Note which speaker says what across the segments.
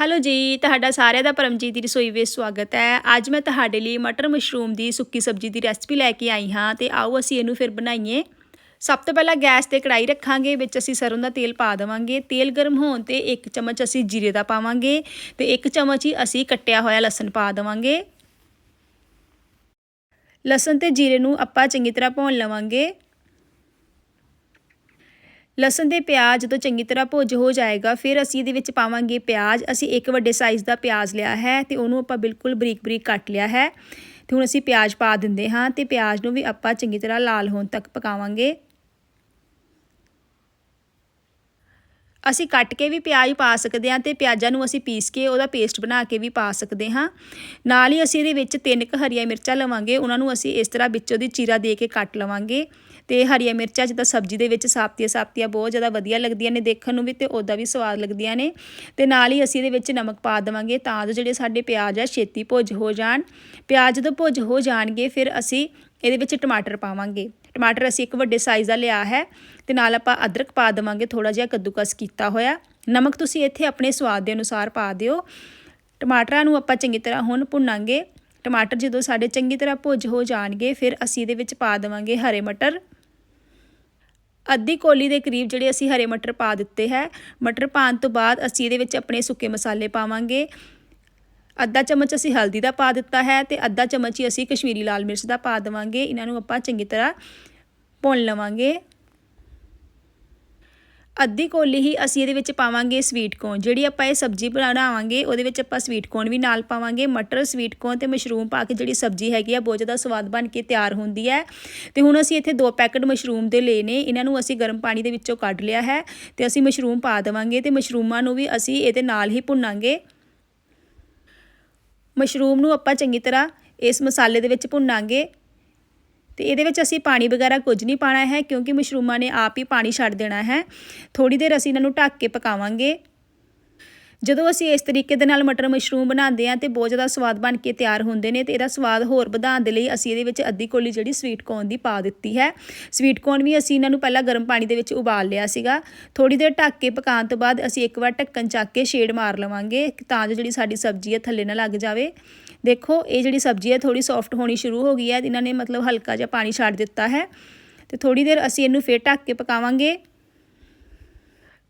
Speaker 1: Hello ਜੀ, ਤੁਹਾਡਾ ਸਾਰਿਆਂ ਦਾ ਪਰਮਜੀਤ ਦੀ ਰਸੋਈ ਵਿੱਚ ਸਵਾਗਤ ਹੈ। ਅੱਜ ਮੈਂ ਤੁਹਾਡੇ ਲਈ ਮਟਰ ਮਸ਼ਰੂਮ ਦੀ ਸੁੱਕੀ ਸਬਜ਼ੀ ਦੀ ਰੈਸਪੀ ਲੈ ਕੇ ਆਈ ਹਾਂ ਤੇ ਆਓ ਅਸੀਂ ਇਹਨੂੰ ਫਿਰ ਬਣਾਈਏ। ਸਭ ਤੋਂ ਪਹਿਲਾਂ ਗੈਸ ਤੇ ਕੜਾਈ ਰੱਖਾਂਗੇ, ਵਿੱਚ ਅਸੀਂ ਸਰੋਂ ਦਾ ਤੇਲ ਪਾ ਦੇਵਾਂਗੇ। ਤੇਲ ਗਰਮ ਹੋਣ ਤੇ ਇੱਕ ਚਮਚ ਅਸੀਂ ਜੀਰੇ ਦਾ ਪਾਵਾਂਗੇ ਤੇ ਇੱਕ ਚਮਚ ਹੀ ਅਸੀਂ ਕੱਟਿਆ ਹੋਇਆ ਲਸਣ ਪਾ ਦੇਵਾਂਗੇ। ਲਸਣ ਤੇ ਜੀਰੇ ਨੂੰ ਆਪਾਂ ਚੰਗੀ ਤਰ੍ਹਾਂ ਭੁੰਨ ਲਵਾਂਗੇ। ਲਸਣ ਦੇ ਪਿਆਜ਼ ਜਦੋਂ ਚੰਗੀ ਤਰ੍ਹਾਂ ਭੁੱਜ ਹੋ ਜਾਏਗਾ, ਫਿਰ ਅਸੀਂ ਇਹਦੇ ਵਿੱਚ ਪਾਵਾਂਗੇ ਪਿਆਜ਼। ਅਸੀਂ ਇੱਕ ਵੱਡੇ ਸਾਈਜ਼ ਦਾ ਪਿਆਜ਼ ਲਿਆ ਹੈ ਤੇ ਉਹਨੂੰ ਆਪਾਂ ਬਿਲਕੁਲ ਬਰੀਕ ਬਰੀਕ ਕੱਟ ਲਿਆ ਹੈ। ਤੇ ਹੁਣ ਅਸੀਂ ਪਿਆਜ਼ ਪਾ ਦਿੰਦੇ ਹਾਂ ਤੇ ਪਿਆਜ਼ ਨੂੰ ਵੀ ਆਪਾਂ ਚੰਗੀ ਤਰ੍ਹਾਂ ਲਾਲ ਹੋਣ ਤੱਕ ਪਕਾਵਾਂਗੇ। ਅਸੀਂ ਕੱਟ ਕੇ ਵੀ ਪਿਆਜ਼ ਪਾ ਸਕਦੇ ਹਾਂ ਤੇ ਪਿਆਜ਼ਾਂ ਨੂੰ ਅਸੀਂ ਪੀਸ ਕੇ ਉਹਦਾ ਪੇਸਟ ਬਣਾ ਕੇ ਵੀ ਪਾ ਸਕਦੇ ਹਾਂ। ਨਾਲ ਹੀ ਅਸੀਂ ਇਹਦੇ ਵਿੱਚ ਤਿੰਨ ਕ ਹਰੀਆਂ ਮਿਰਚਾਂ ਲਵਾਂਗੇ, ਉਹਨਾਂ ਨੂੰ ਅਸੀਂ ਇਸ ਤਰ੍ਹਾਂ ਵਿੱਚੋਂ ਦੀ ਚੀਰਾ ਦੇ ਕੇ ਕੱਟ ਲਵਾਂਗੇ ਤੇ ਹਰੀਆਂ ਮਿਰਚਾਂ ਜਿੱਦਾਂ ਸਬਜ਼ੀ ਦੇ ਵਿੱਚ ਸਾਪਤੀਆਂ ਸਾਪਤੀਆਂ ਬਹੁਤ ਜ਼ਿਆਦਾ ਵਧੀਆ ਲੱਗਦੀਆਂ ਨੇ ਦੇਖਣ ਨੂੰ ਵੀ ਤੇ ਉਹਦਾ ਵੀ ਸਵਾਦ ਲੱਗਦੀਆਂ ਨੇ। ਤੇ ਨਾਲ ਹੀ ਅਸੀਂ ਇਹਦੇ ਵਿੱਚ ਨਮਕ ਪਾ ਦੇਵਾਂਗੇ ਤਾਂ ਜੋ ਜਿਹੜੇ ਸਾਡੇ ਪਿਆਜ਼ ਆ ਛੇਤੀ ਭੁੱਜ ਹੋ ਜਾਣ। ਪਿਆਜ਼ ਜਦੋਂ ਭੁੱਜ ਹੋ ਜਾਣਗੇ ਫਿਰ ਅਸੀਂ ਇਹਦੇ ਵਿੱਚ ਟਮਾਟਰ ਪਾਵਾਂਗੇ। ਟਮਾਟਰ ਅਸੀਂ ਇੱਕ ਵੱਡੇ ਸਾਈਜ਼ ਦਾ ਲਿਆ ਹੈ ਤੇ ਨਾਲ ਆਪਾਂ ਅਦਰਕ ਪਾ ਦੇਵਾਂਗੇ ਥੋੜਾ ਜਿਹਾ ਕੱਦੂਕਸ ਕੀਤਾ ਹੋਇਆ। ਨਮਕ ਤੁਸੀਂ ਇੱਥੇ ਆਪਣੇ ਸਵਾਦ ਦੇ ਅਨੁਸਾਰ ਪਾ ਦਿਓ। ਟਮਾਟਰਾਂ ਨੂੰ ਆਪਾਂ ਚੰਗੀ ਤਰ੍ਹਾਂ ਹੁਣ ਭੁੰਨਾਂਗੇ। ਟਮਾਟਰ ਜਦੋਂ ਸਾਡੇ ਚੰਗੀ ਤਰ੍ਹਾਂ ਭੁੱਜ ਹੋ ਜਾਣਗੇ, ਫਿਰ ਅਸੀਂ ਇਹਦੇ ਵਿੱਚ ਪਾ ਦੇਵਾਂਗੇ ਹਰੇ ਮਟਰ। ਅੱਧੀ ਕੋਲੀ ਦੇ ਕਰੀਬ ਜਿਹੜੇ ਅਸੀਂ ਹਰੇ ਮਟਰ ਪਾ ਦਿੱਤੇ ਹੈ, ਮਟਰ ਪਾਣ ਤੋਂ ਬਾਅਦ ਅਸੀਂ ਇਹਦੇ ਵਿੱਚ ਆਪਣੇ ਸੁੱਕੇ ਮਸਾਲੇ ਪਾਵਾਂਗੇ। ਅੱਧਾ ਚਮਚ ਅਸੀਂ ਹਲਦੀ ਦਾ ਪਾ ਦਿੱਤਾ ਹੈ ਤੇ ਅੱਧਾ ਚਮਚ ਹੀ ਅਸੀਂ ਕਸ਼ਮੀਰੀ ਲਾਲ ਮਿਰਚ ਦਾ ਪਾ ਦੇਵਾਂਗੇ। ਇਹਨਾਂ ਨੂੰ ਆਪਾਂ ਚੰਗੀ ਤਰ੍ਹਾਂ ਭੁੰਨ ਲਵਾਂਗੇ। ਅੱਧੀ ਕੋਲੀ ਹੀ ਅਸੀਂ ਇਹਦੇ ਵਿੱਚ ਪਾਵਾਂਗੇ ਸਵੀਟ ਕੋਰਨ ਜਿਹੜੀ ਆਪਾਂ ਇਹ ਸਬਜ਼ੀ ਬਣਾਵਾਂਗੇ, ਉਹਦੇ ਵਿੱਚ ਆਪਾਂ ਸਵੀਟ ਕੋਰਨ ਵੀ ਨਾਲ ਪਾਵਾਂਗੇ। ਮਟਰ ਸਵੀਟ ਕੋਰਨ ਤੇ ਮਸ਼ਰੂਮ ਪਾ ਕੇ ਜਿਹੜੀ ਸਬਜ਼ੀ ਹੈਗੀ ਆ, ਬਹੁਤ ਜ਼ਿਆਦਾ ਸਵਾਦ ਬਣ ਕੇ ਤਿਆਰ ਹੁੰਦੀ ਹੈ। ਤੇ ਹੁਣ ਅਸੀਂ ਇੱਥੇ ਦੋ ਪੈਕਟ ਮਸ਼ਰੂਮ ਦੇ ਲਏ ਨੇ। ਇਹਨਾਂ ਨੂੰ ਅਸੀਂ ਗਰਮ ਪਾਣੀ ਦੇ ਵਿੱਚੋਂ ਕੱਢ ਲਿਆ ਹੈ ਤੇ ਅਸੀਂ ਮਸ਼ਰੂਮ ਪਾ ਦੇਵਾਂਗੇ ਤੇ ਮਸ਼ਰੂਮਾਂ ਨੂੰ ਵੀ ਅਸੀਂ ਇਹਦੇ ਨਾਲ ਹੀ ਭੁੰਨਾਂਗੇ। ਮਸ਼ਰੂਮ ਨੂੰ ਆਪਾਂ ਚੰਗੀ ਤਰ੍ਹਾਂ ਇਸ ਮਸਾਲੇ ਦੇ ਵਿੱਚ ਭੁੰਨਾਂਗੇ। ਤੇ ਇਹਦੇ ਵਿੱਚ ਅਸੀਂ ਪਾਣੀ ਵਗੈਰਾ ਕੁਝ ਨਹੀਂ ਪਾਣਾ ਹੈ ਕਿਉਂਕਿ ਮਸ਼ਰੂਮਾਂ ਨੇ ਆਪ ਹੀ ਪਾਣੀ ਛੱਡ ਦੇਣਾ ਹੈ। ਥੋੜੀ ਦੇਰ ਅਸੀਂ ਇਹਨਾਂ ਨੂੰ ਢੱਕ ਕੇ ਪਕਾਵਾਂਗੇ। ਜਦੋਂ ਅਸੀਂ ਇਸ ਤਰੀਕੇ ਦੇ ਨਾਲ ਮਟਰ ਮਸ਼ਰੂਮ ਬਣਾਉਂਦੇ ਆ ਤੇ ਬਹੁਤ ਜ਼ਿਆਦਾ ਸਵਾਦ ਬਣ ਕੇ ਤਿਆਰ ਹੁੰਦੇ ਨੇ ਤੇ ਇਹਦਾ ਸਵਾਦ ਹੋਰ ਵਧਾਉਣ ਦੇ ਲਈ ਅਸੀਂ ਇਹਦੇ ਵਿੱਚ ਅੱਧੀ ਕੋਲੀ ਜਿਹੜੀ ਸਵੀਟ ਕੋਰਨ ਦੀ ਪਾ ਦਿੱਤੀ ਹੈ। ਸਵੀਟ ਕੋਰਨ ਵੀ ਅਸੀਂ ਇਹਨਾਂ ਨੂੰ ਪਹਿਲਾਂ ਗਰਮ ਪਾਣੀ ਦੇ ਵਿੱਚ ਉਬਾਲ ਲਿਆ ਸੀਗਾ। ਥੋੜੀ ਦੇਰ ਢੱਕ ਕੇ ਪਕਾਉਣ ਤੋਂ ਬਾਅਦ ਅਸੀਂ ਇੱਕ ਵਾਰ ਢੱਕਣ ਚੱਕ ਕੇ ਸ਼ੇਡ ਮਾਰ ਲਵਾਂਗੇ ਤਾਂ ਜੋ ਜਿਹੜੀ ਸਾਡੀ ਸਬਜ਼ੀ ਹੈ ਥੱਲੇ ਨਾ ਲੱਗ ਜਾਵੇ। ਦੇਖੋ, ਇਹ ਜਿਹੜੀ ਸਬਜ਼ੀ ਹੈ ਥੋੜੀ ਸੌਫਟ ਹੋਣੀ ਸ਼ੁਰੂ ਹੋ ਗਈ ਹੈ। ਇਹਨਾਂ ਨੇ ਮਤਲਬ ਹਲਕਾ ਜਿਹਾ ਪਾਣੀ ਛੱਡ ਦਿੱਤਾ ਹੈ ਤੇ ਥੋੜੀ ਦੇਰ ਅਸੀਂ ਇਹਨੂੰ ਫੇਰ ਢੱਕ ਕੇ ਪਕਾਵਾਂਗੇ।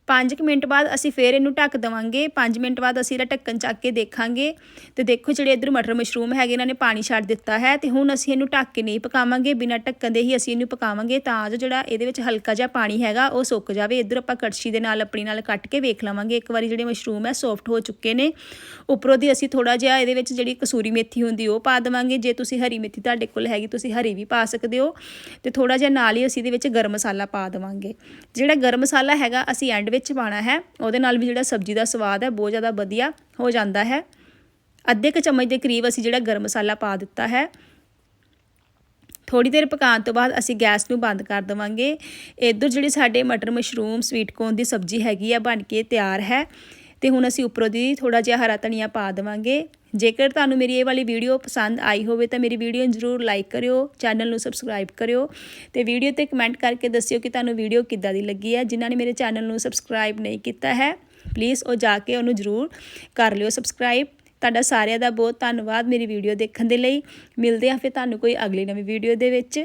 Speaker 1: 5 ਮਿੰਟ ਬਾਅਦ ਅਸੀਂ ਫੇਰ ਇਹਨੂੰ ਢੱਕ ਦਵਾਂਗੇ। 5 ਮਿੰਟ ਬਾਅਦ ਅਸੀਂ ਇਹਦਾ ਢੱਕਣ ਚੱਕ ਕੇ ਦੇਖਾਂਗੇ। ਤੇ ਦੇਖੋ ਜਿਹੜੇ ਇਧਰ ਮਟਰ ਮਸ਼ਰੂਮ ਹੈਗੇ, ਇਹਨਾਂ ਨੇ ਪਾਣੀ ਛੱਡ ਦਿੱਤਾ ਹੈ ਤੇ ਹੁਣ ਅਸੀਂ ਇਹਨੂੰ ਢੱਕ ਕੇ ਨਹੀਂ ਪਕਾਵਾਂਗੇ। ਬਿਨਾਂ ਢੱਕਣ ਦੇ ਹੀ ਅਸੀਂ ਇਹਨੂੰ ਪਕਾਵਾਂਗੇ ਤਾਂ ਜੋ ਜਿਹੜਾ ਇਹਦੇ ਵਿੱਚ ਹਲਕਾ ਜਿਹਾ ਪਾਣੀ ਹੈਗਾ, ਉਹ ਸੁੱਕ ਜਾਵੇ। ਇਧਰ ਆਪਾਂ ਕੜਛੀ ਦੇ ਨਾਲ, ਆਪਣੀ ਨਾਲ ਕੱਟ ਕੇ ਵੇਖ ਲਵਾਂਗੇ। ਇੱਕ ਵਾਰੀ ਜਿਹੜੇ ਮਸ਼ਰੂਮ ਹੈ ਸੌਫਟ ਹੋ ਚੁੱਕੇ ਨੇ। ਉੱਪਰੋਂ ਦੀ ਅਸੀਂ ਥੋੜਾ ਜਿਹਾ ਇਹਦੇ ਵਿੱਚ ਜਿਹੜੀ ਕਸੂਰੀ ਮੇਥੀ ਹੁੰਦੀ, ਉਹ ਪਾ ਦੇਵਾਂਗੇ। ਜੇ ਤੁਸੀਂ ਹਰੀ ਮੇਥੀ ਤੁਹਾਡੇ ਕੋਲ ਹੈਗੀ, ਤੁਸੀਂ ਹਰੀ ਵੀ ਪਾ ਸਕਦੇ ਹੋ। ਤੇ ਥੋੜਾ ਜਿਹਾ ਨਾਲ ਹੀ ਅਸੀਂ ਇਹਦੇ ਵਿੱਚ ਗਰਮ ਮਸਾਲਾ ਪਾ ਦੇਵਾਂਗੇ। ਜਿਹੜਾ ਗਰਮ ਮਸਾਲਾ ਹੈਗਾ, ਅਸੀਂ ਐਂਡ ਵਿੱਚ ਪਾਣਾ ਹੈ। ਉਹਦੇ ਨਾਲ ਵੀ ਜਿਹੜਾ ਸਬਜ਼ੀ ਦਾ ਸਵਾਦ ਹੈ, ਬਹੁਤ ਜ਼ਿਆਦਾ ਵਧੀਆ ਹੋ ਜਾਂਦਾ ਹੈ। ਅੱਧੇ ਕ ਚਮਚ ਦੇ ਕਰੀਬ ਅਸੀਂ ਜਿਹੜਾ ਗਰਮ ਮਸਾਲਾ ਪਾ ਦਿੱਤਾ ਹੈ। ਥੋੜੀ ਦੇਰ ਪਕਾਉਣ ਤੋਂ ਬਾਅਦ ਅਸੀਂ ਗੈਸ ਨੂੰ ਬੰਦ ਕਰ ਦੇਵਾਂਗੇ। ਇਧਰ ਜਿਹੜੀ ਸਾਡੇ ਮਟਰ ਮਸ਼ਰੂਮ, ਸਵੀਟ ਕੋਰਨ ਦੀ ਸਬਜ਼ੀ ਹੈਗੀ ਆ, ਬਣ ਕੇ ਤਿਆਰ ਹੈ। ਤੇ ਹੁਣ ਅਸੀਂ ਉੱਪਰੋਂ ਦੀ ਥੋੜਾ ਜਿਹਾ ਹਰਾ ਧਨੀਆ ਪਾ ਦੇਵਾਂਗੇ। ਜੇਕਰ ਤੁਹਾਨੂੰ ਮੇਰੀ ਇਹ ਵਾਲੀ ਵੀਡੀਓ ਪਸੰਦ ਆਈ ਹੋਵੇ ਤਾਂ ਮੇਰੀ ਵੀਡੀਓ ਨੂੰ ਜ਼ਰੂਰ ਲਾਈਕ ਕਰਿਓ ਚੈਨਲ ਨੂੰ ਸਬਸਕ੍ਰਾਈਬ ਕਰਿਓ ਤੇ ਵੀਡੀਓ ਤੇ ਕਮੈਂਟ ਕਰਕੇ ਦੱਸਿਓ ਕਿ ਤੁਹਾਨੂੰ ਵੀਡੀਓ ਕਿੱਦਾਂ ਦੀ ਲੱਗੀ ਹੈ, ਜਿਨ੍ਹਾਂ ਨੇ ਮੇਰੇ ਚੈਨਲ ਨੂੰ ਸਬਸਕ੍ਰਾਈਬ ਨਹੀਂ ਕੀਤਾ ਹੈ। ਪਲੀਜ਼ ਉਹ ਜਾ ਕੇ ਉਹਨੂੰ ਜ਼ਰੂਰ ਕਰ ਲਿਓ ਸਬਸਕ੍ਰਾਈਬ ਤੁਹਾਡਾ ਸਾਰਿਆਂ ਦਾ ਬਹੁਤ ਧੰਨਵਾਦ ਮੇਰੀ ਵੀਡੀਓ ਦੇਖਣ ਦੇ ਲਈ। ਮਿਲਦੇ ਹਾਂ ਫਿਰ ਤੁਹਾਨੂੰ ਕੋਈ ਅਗਲੀ ਨਵੀਂ ਵੀਡੀਓ ਦੇ ਵਿੱਚ।